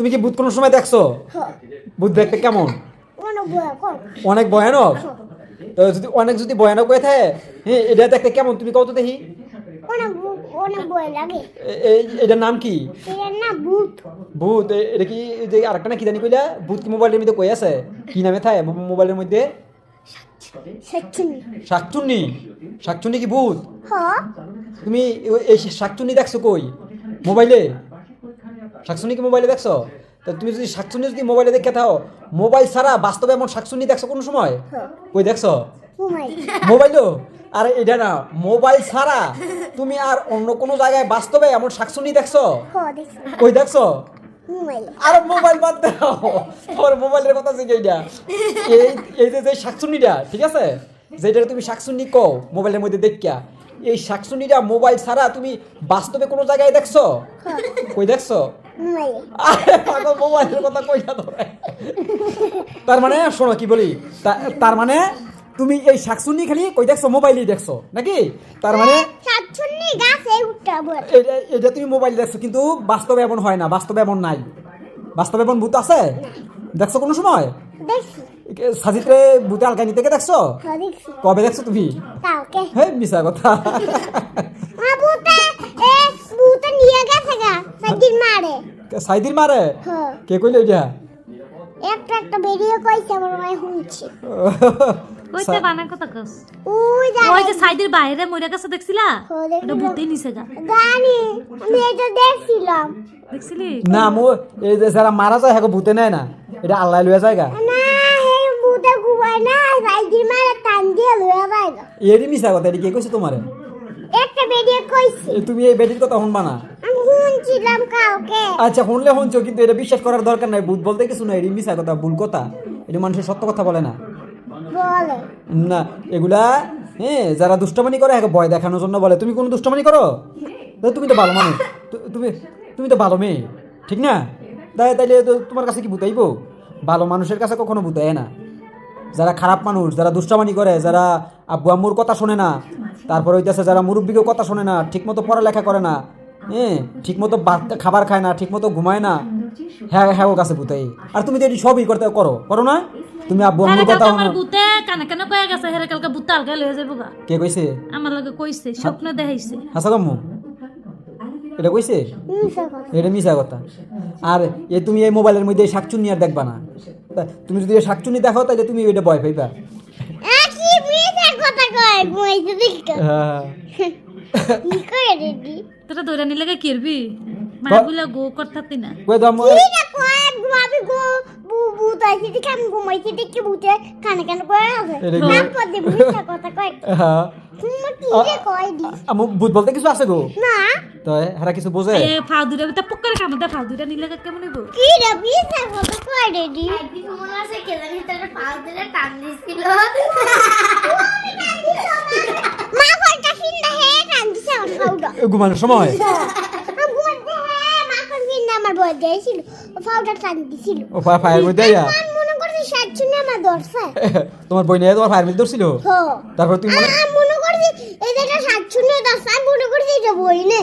তুমি কি ভূত কোনো সময় দেখছ? ভূত দেখতে কেমন? অনেক ভয়ানক? তো যদি অনেক যদি ভয়ানক হয়ে থাকে হ্যাঁ এটা দেখতে কেমন? তুমি কত দেখি। এটার নাম কি? ভূত। এটা কি এই যে আরেকটা না কি জানি কইলা? ভূত কি মোবাইলের মধ্যে কই আছে? কি নামে থাকে মোবাইলের মধ্যে? শাকচুন্নি। শাকচুন্নি কি ভূত? হ্যাঁ। তুমি এই শাকচুন্নি দেখছ কই? মোবাইলে শাকচুন্নি কি মোবাইলে দেখছ? তা তুমি যদি শাকচুন্নি যদি মোবাইলে দেখে থাও মোবাইল ছাড়া বাস্তবে এমন শাকচুন্নি দেখছ কোনো সময়? হ্যাঁ। কই দেখছ? মোবাইলও? আরে এটা না মোবাইল ছাড়া তুমি আর অন্য কোনো জায়গায় বাস্তবে এমন শাকচুন্নি দেখছ? হ্যাঁ দেখছি। কই দেখছ? ঘুমাই আর মোবাইল বাদ দাও। তোমার মোবাইলের কথা শিখে এইটা। এই এই যে যে শাকচুন্নিটা ঠিক আছে? যেটা তুমি শাকচুন্নি কও মোবাইলের মধ্যে দেখিয়া। এই শাকচুন্নিটা মোবাইল ছাড়া তুমি বাস্তবে কোনো জায়গায় দেখছ? কই দেখছ? আরে পাগল মোবাইলের কথা কই না ধরে তার মানে শোনো কি বলি তার মানে তুমি এই শাকচুন্নি খালি কই দেখছ? মোবাইলেই দেখছ নাকি? তার মানে সাতছন্নি গাছে উঠটা বল। এটা- এটা তুমি মোবাইল দেখছ কিন্তু বাস্তবে এমন হয় না বাস্তবে এমন নাই। বাস্তবে এমন ভূত আছে? দেখছ কোনো সময়? দেখছি। সাজিত্রে ভূতে আলকানি থেকে দেখছ? হ্যাঁ দেখছি। কবে দেখছ তুমি? কাউকে হে মিশা কথা। সাইদির মারে হ্যাঁ। কে কইলে এটা? একটা একটা বেরিয়ে কইছে আমার শুনছি। কইতে বানার কথা কস। ওই ওই যে সাইদের বাইরে দেখছিলা? হ্যাঁ, ওটা ভূতেই নিছে গা। জানি আমি এটা দেখছিলাম। দেখছিলি? না মো এই যে যারা মারা যায় হ্যাঁ ভূতে নেয় না। এটা আল্লাহ লুয়া জায়গা না হে ভূতে ঘুমায় না সাইদিন মারে টান দিয়ে লয়ে যায় গা। এরই মিশা কথা এটা কে কইছে তোমারে? একটা বেরিয়ে কইছে। তুমি এই বেটির কথা শুনবা না? শুনছিলাম কাউকে। আচ্ছা শুনলে শুনছো কিন্তু এটা বিশ্বাস করার দরকার নাই ভূত বলতে কিছু না এটি মিশা কথা ভুল কথা। এটা মানুষের সত্য কথা বলে না। বলে। না এগুলা হ্যাঁ যারা দুষ্টমানি করে হ্যাঁ ভয় দেখানোর জন্য বলে। তুমি কোনো দুষ্টমানি করো? তুমি তো ভালো মানুষ। তুমি তুমি তো ভালো মেয়ে ঠিক না? তাই তাইলে তোমার কাছে কি বুতাইবো ভালো মানুষের কাছে কখনো বুতায় না। যারা খারাপ মানুষ যারা দুষ্টমানি করে যারা আব্বু আম্মুর কথা শোনে না তারপর হইতেছে যারা মুরব্বীকেও কথা শোনে না ঠিকমতো পড়ালেখা করে না হ্যাঁ ঠিকমতো খাবার খায় না ঠিকমতো ঘুমায় না হ্যাঁ হ্যাঁ ও কাছে বুতাই আর তুমি তো এটি সবই করতে করো করো না? তুমি আব্বু আম্মুর কথা শোনো। ভূতে কানে কানে কয়ে গেছে? হেরে কালকে ভূতে আলগা লয়ে যাব গা। কে কইছে? আমার লগে কইছে স্বপ্ন দেখাইছে। হাসা এটা কইছে? এটা মিশা কথা। আর এ তুমি এই মোবাইলের মধ্যে শাকচুন্নি আর দেখবা না। তুমি যদি এই শাকচুন্নি দেখো তাহলে তুমি ওইটা ভয় পাইবা। হ্যাঁ। তোরা দৌড়া নিলে কি করবি? মা গো করতাতি না। কই দাম কি না কয়? ঘুমাবি গো বু দেখে আমি ঘুমাইছি দেখি ভূতে কানে আছে। এটা কথা হ্যাঁ। তুমি কি রে কয় দি? আমু ভূত বলতে কিছু আছে গো? না। তো হেরা কিছু বোঝে এ ফাউ দুটা পুক্কারে কামে দে ফাউ দুটা নিলে কেমন হইব কি রে মিশা কথা কয় রেডি একদিন মনে আছে কেলার ভিতরে পাল দিলে টান দিছিল মা কয়টা সিন্দা হে কান্দিছে আমার ফাউডা ঘুমানোর সময়। আমার বয় দিয়েছিল ও ফাউডা কান্দিছিল। ও ফা- ফায়ার মধ্যে আইয়া মনে করছি সাতজনে আমার দরছে তোমার বই নিয়ে তোমার ফায়ার মধ্যে ধরছিল তারপর তুমি মনে যেটা সাতজনে দরছে মনে করছি এটা বই নে।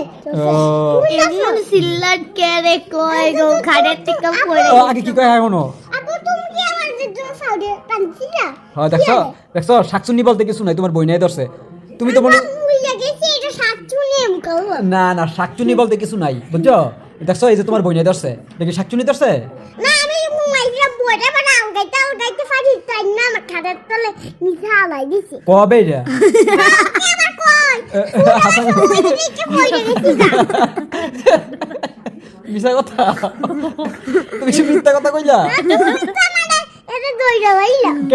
এমন সিল্লার কেড়ে কয় গো খাড়ের থেকে পড়ে আগে কি কয় এখনও? আপু তুমি কি আমার যে ফাউডা কান্দিছিলা হ্যাঁ দেখছ? দেখছ? শাকচুন্নি বলতে কিছু নাই তোমার বই ধরছে। তুমি তো মনে করব না না শাকচুনি বলতে কিছু নাই বুঝছ? দেখছ এই যে তোমার বই ধরছে। দেখি শাকচুনি ধরছে? না আমি ঘুমাইছিলাম বইটা মানে আলগাইতে আলগাইতে পারি তাই না আমার খাটের তলে নিচে আলাই দিছি। কবে কথা তুমি কি মিথ্যা কথা কইলা?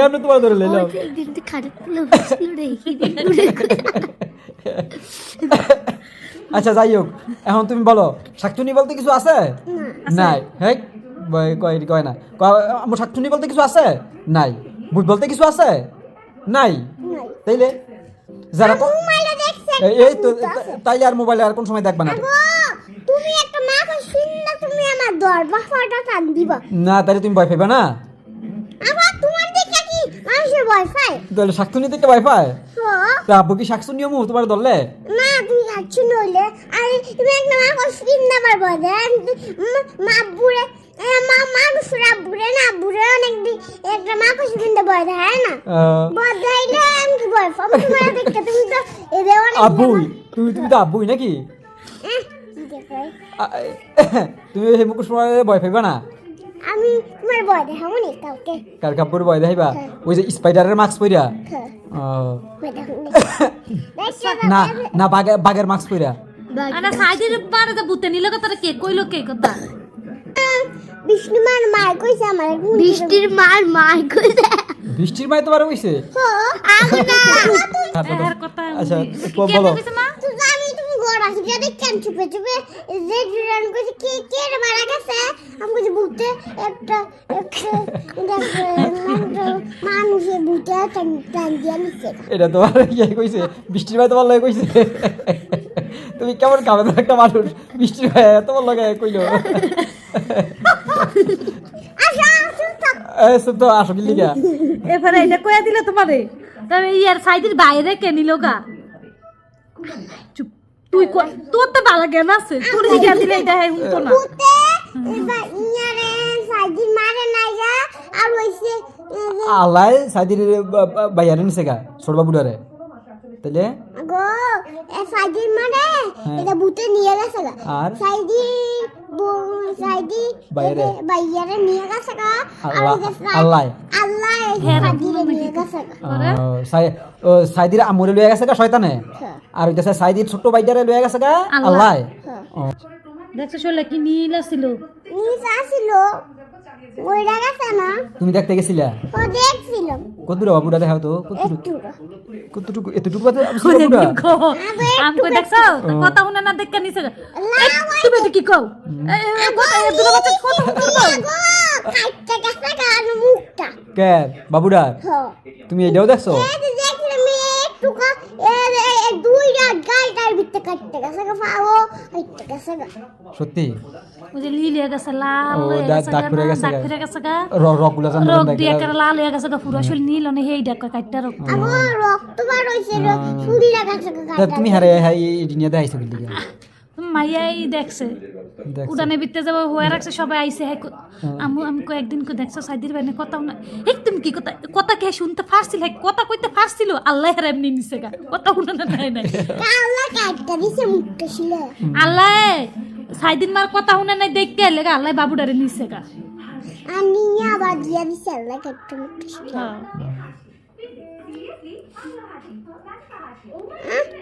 মানে তোমার ধরে লইলাম আচ্ছা যাই হোক এখন তুমি বলো শাকচুনি বলতে কিছু আছে? নাই হ্যাঁ কয় কয় না। আমার শাকচুনি বলতে কিছু আছে? নাই। ভূত বলতে কিছু আছে? নাই। তাইলে যারা এই- তো তাইলে আর মোবাইলে আর কোন সময় দেখবা না? তুমি একটা মা কই শুননা তুমি আমার দরবা ফাটা টান দিবা। না তাহলে তুমি ভয় পাইবা না? আবার তোমার দিকে কি মানুষের ভয় পায়? তাহলে শাকচুনি থেকে ভয় পায়? তো আব্বু কি শাকচুনি মু তোমার ধরলে না তুমি যাচ্ছ নইলে আরে তুমি একটা মা কই শুননা আমার ভয়। দেয় মা বুড়ে বুড়ে অনেক একটা মা কিন্তু বয় না। আহ, বয় দেখাইলে আমি কি বয় ফম তোমার দেখতে তুমি তো এদের অনেক আব্বুই তুমি তুমি তো আব্বুই নাকি? কি তুমি সেই মুখোশ পরে ভয় পাইবা না? আমি তোমার বয় দেখাবো নি কাউকে? কার কাপড় ভয় দেখাইবা? ওই যে স্পাইডারের মাস্ক পইরা? হ্যাঁ। নি। না বাঘের বাঘের মাস্ক পইরা। আরে সাইডের পারে তো ভূতে নিলে কথা কে? কইলো কে কথা? বিষ্ণু মার মার কইছে আমার। বৃষ্টির মার মার কইছে। বৃষ্টির মায় তোমার হইছে? কথা আচ্ছা বলো? কইছে আমি তুমি ঘর আসি যদি কেন চুপে চুপে। যে জুরান কইছে কে কে রে মারা গেছে? আমি কইছি ভূতে একটা একটা একটা মানুষে ভূতে টান টান দিয়ে নিছে। এটা তোমার ইয়ে কইছে? বৃষ্টির মায় তোমার লগে কইছে? তুমি কেমন কামে একটা মানুষ? বৃষ্টির মায় তোমার লগে কইলো? থাক তো আসো কি লিগা এবারে এটা কইয়া দিলে তোমারে? তবে ইয়ার সাইডের বাইরে কে নিল গা? চুপ তুই তোর তো ভালো জ্ঞান আছে তোর দিলে এটা হে হুনতো না। এবার ইয়ারে মারে আর হইছে আল্লাহ সাইদির বাইয়ারে নিছে গা ছোট বাবুডারে তাইলে? গো এ সাইদিন মারে হ্যাঁ। এটা ভূতে নিয়ে গেছে গা। আর? সাইদি বাইরে। বাইরে নিয়ে গেছে গা আর আল্লাহ- আল্লাহ। সাইদিরে আমরে গেছে গা শয়তানে। আর ওইটা সাইদির ছোট গেছে গা দেখছ শোলে কি নীল আসিল নীল আসিল ওইটা গেছে না? তুমি দেখতে গেছিলা? ও দেখছিল। কত দূর বাবুটা দেখাও তো কতটুকু? এতটুকু বাবুটা? আম কই দেখছ। কথা শুনে না দেখে নিছে। তুমি তো কি কও? দুটো বাচ্চা? গো খাইতে গেছে মুখটা। কে? হ্যাঁ তুমি এটাও দেখছ? দেখছিলাম একটু দুইটা সত্যি ওই যে লিল হয়ে গেছে লাল হয়ে গেছে দাগ গা গেছে দাগ ফিরে গেছে গা রকগুলা জানো রোগ দিয়ে একেবারে লাল হয়ে গেছে গা পুরো আসলে নীল অনে এই ডাকা কাটটা রোগ আমার রক্ত বার হইছে লাগাছে তুমি হারে হাই মাইয়াই দেখছে। উড়ানে বিতে যাব হয়ে রাখছে সবাই আইছে হ্যাঁ আমু আমি কয়েকদিন কো দেখছ সাইদির বাইনে কথা না এই তুমি কি কথা কথা কে শুনতে পারছিল হ্যাঁ কথা কইতে পারছিল আল্লাহ হের এমনি নিছে গা। কথা শুনে না নাই। নাই আল্লাহ কাটতে দিছে মুখটা ছিল আল্লাহ সাইদিন মার কথা শুনে নাই দেখতে এলে গা আল্লাহ বাবুডারে নিছে গা। নিয়ে আবার দিয়ে দিছে আল্লাহ কাটতে মুখটা ছিল হ্যাঁ। না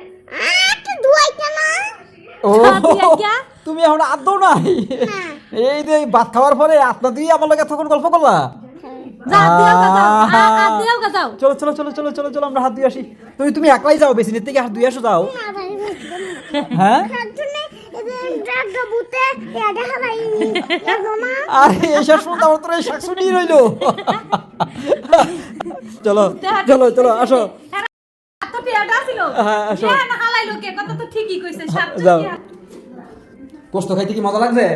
ও। তুমি এখন আদৌ নাই? হ্যাঁ। এই যে ভাত খাওয়ার পরে আপনার দিয়ে আমার লগে তখন গল্প করলা? চলো চলো চলো চলো চলো চলো আমরা হাত দিয়ে আসি। তুমি তুমি একলাই যাও বেশি থেকে হাত দিয়ে আসো যাও। হ্যাঁ? আরে এইসব শুনতে আমার তোর রইল। চলো চলো চলো আসো। হ্যাঁ, আসো। তো ঠিকই কইছে সাত কষ্ট খাইতে কি মজা লাগছে